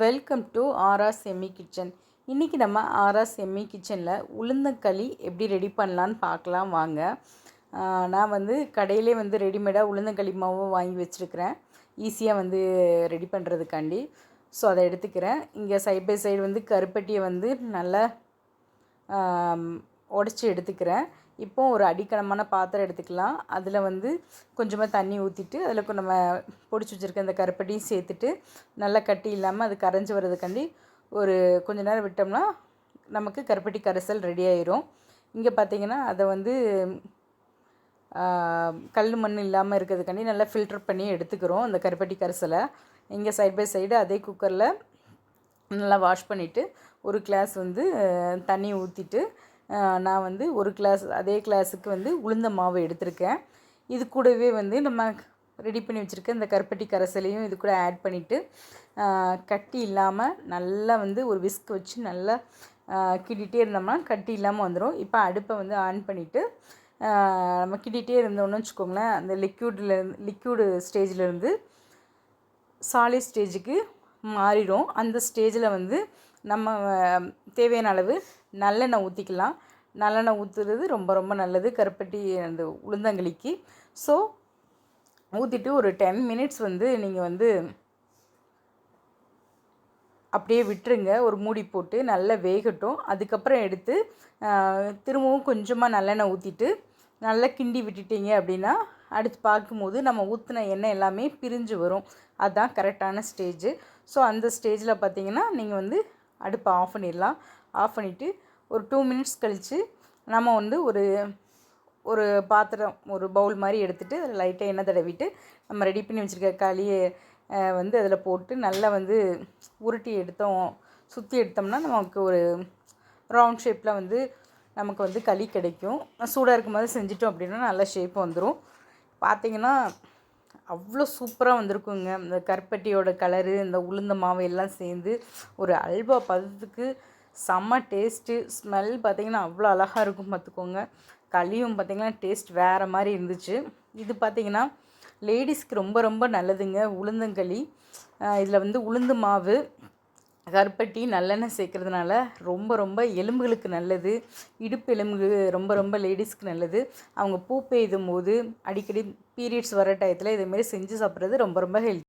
Welcome to Aara Chemmi kitchen இன்றைக்கி நம்ம ஆரா செம்மி கிச்சனில் உளுந்தங்களி எப்படி ரெடி பண்ணலான்னு பார்க்கலாம் வாங்க. நான் வந்து கடையிலே வந்து ரெடிமேடாக உளுந்தங்களி மாவு வாங்கி வச்சுருக்கிறேன். ஈஸியாக வந்து ரெடி பண்ணுறதுக்காண்டி ஸோ அதை எடுத்துக்கிறேன். இங்கே சைட் பை சைடு வந்து கருப்பட்டியை வந்து நல்லா உடச்சி எடுத்துக்கிறேன். இப்போ ஒரு அடிக்கனமான பாத்திரம் எடுத்துக்கலாம். அதில் வந்து கொஞ்சமாக தண்ணி ஊற்றிட்டு அதில் நம்ம பொடிச்சு வச்சுருக்க அந்த கருப்பட்டியும் சேர்த்துட்டு நல்லா கட்டி இல்லாமல் அது கரைஞ்சி வர்றதுக்காண்டி ஒரு கொஞ்ச நேரம் விட்டோம்னா நமக்கு கருப்பட்டி கரைசல் ரெடி ஆயிரும். இங்கே பார்த்தீங்கன்னா அதை வந்து கல் மண் இல்லாமல் இருக்கிறதுக்காண்டி நல்லா ஃபில்டர் பண்ணி எடுத்துக்கிறோம் அந்த கருப்பட்டி கரைசலை. இங்கே சைட் பை சைடு அதே குக்கரில் நல்லா வாஷ் பண்ணிவிட்டு ஒரு கிளாஸ் வந்து தண்ணி ஊற்றிட்டு நான் வந்து ஒரு கிளாஸ் அதே கிளாஸுக்கு வந்து உளுந்த மாவு எடுத்திருக்கேன். இது கூடவே வந்து நம்ம ரெடி பண்ணி வச்சுருக்க இந்த கருப்பட்டி கரைசலையும் இது கூட ஆட் பண்ணிவிட்டு கட்டி இல்லாமல் நல்லா வந்து ஒரு விஸ்க் வச்சு நல்லா கிட்டிகிட்டே இருந்தோம்னா கட்டி இல்லாமல் வந்துடும் இப்போ அடுப்பை வந்து ஆன் பண்ணிவிட்டு நம்ம கிட்டிகிட்டே இருந்தோம்னு வச்சுக்கோங்களேன். அந்த லிக்யூடில் லிக்யூடு ஸ்டேஜ்லேருந்து சாலிட் ஸ்டேஜுக்கு மாறிடும். அந்த ஸ்டேஜில் வந்து நம்ம தேவையான அளவு நல்லெண்ணெய் ஊற்றிக்கலாம் நல்லெண்ணெய் ஊற்றுறது ரொம்ப ரொம்ப நல்லது. கருப்பட்டி அந்த உளுந்தங்களிக்கு. ஸோ ஊற்றிட்டு ஒரு டென் மினிட்ஸ் வந்து நீங்கள் வந்து அப்படியே விட்டுருங்க. ஒரு மூடி போட்டு நல்லா வேகட்டும். அதுக்கப்புறம் எடுத்து திரும்பவும் கொஞ்சமாக நல்லெண்ணெய் ஊற்றிட்டு நல்லா கிண்டி விட்டுட்டீங்க அப்படின்னா அடுத்து பார்க்கும்போது நம்ம ஊற்றின எண்ணெய் எல்லாமே பிரிஞ்சு வரும். அதுதான் கரெக்டான ஸ்டேஜு. ஸோ அந்த ஸ்டேஜில் பார்த்தீங்கன்னா நீங்கள் வந்து அடுப்பை ஆஃப் பண்ணிடலாம். ஆஃப் பண்ணிவிட்டு ஒரு டூ மினிட்ஸ் கழித்து நம்ம வந்து ஒரு ஒரு பாத்திரம் ஒரு பவுல் மாதிரி எடுத்துகிட்டு அதில் லைட்டாக எண்ணெய் தடவிட்டு நம்ம ரெடி பண்ணி வச்சுருக்க களியை வந்து அதில் போட்டு நல்லா வந்து உருட்டி எடுத்தோம் சுற்றி எடுத்தோம்னா நமக்கு ஒரு ரவுண்ட் ஷேப்பில் வந்து நமக்கு வந்து களி கிடைக்கும். சூடாக இருக்கும் போது செஞ்சிட்டோம் அப்படின்னா நல்ல ஷேப் வந்துடும் பார்த்தீங்கன்னா அவ்வளோ சூப்பராக வந்திருக்குங்க. இந்த கருப்பட்டியோட கலரு இந்த உளுந்த மாவு எல்லாம் சேர்ந்து ஒரு அல்வா பதத்துக்கு செம்ம டேஸ்ட்டு ஸ்மெல் பார்த்தீங்கன்னா அவ்வளோ அழகாக இருக்கும் பார்த்துக்கோங்க. களியும் பார்த்தீங்கன்னா டேஸ்ட் வேறு மாதிரி இருந்துச்சு. இது பார்த்தீங்கன்னா லேடிஸ்க்கு ரொம்ப ரொம்ப நல்லதுங்க. உளுந்தங்களி இதில் வந்து உளுந்து மாவு கருப்பட்டி நல்லெண்ணெய் சேர்க்குறதுனால ரொம்ப ரொம்ப எலும்புகளுக்கு நல்லது. இடுப்பு எலும்பு ரொம்ப ரொம்ப லேடிஸ்க்கு நல்லது. அவங்க பூ பெய்தும் போது அடிக்கடி பீரியட்ஸ் வர டயத்தில் இதேமாரி செஞ்சு சாப்பிட்றது ரொம்ப ரொம்ப ஹெல்த்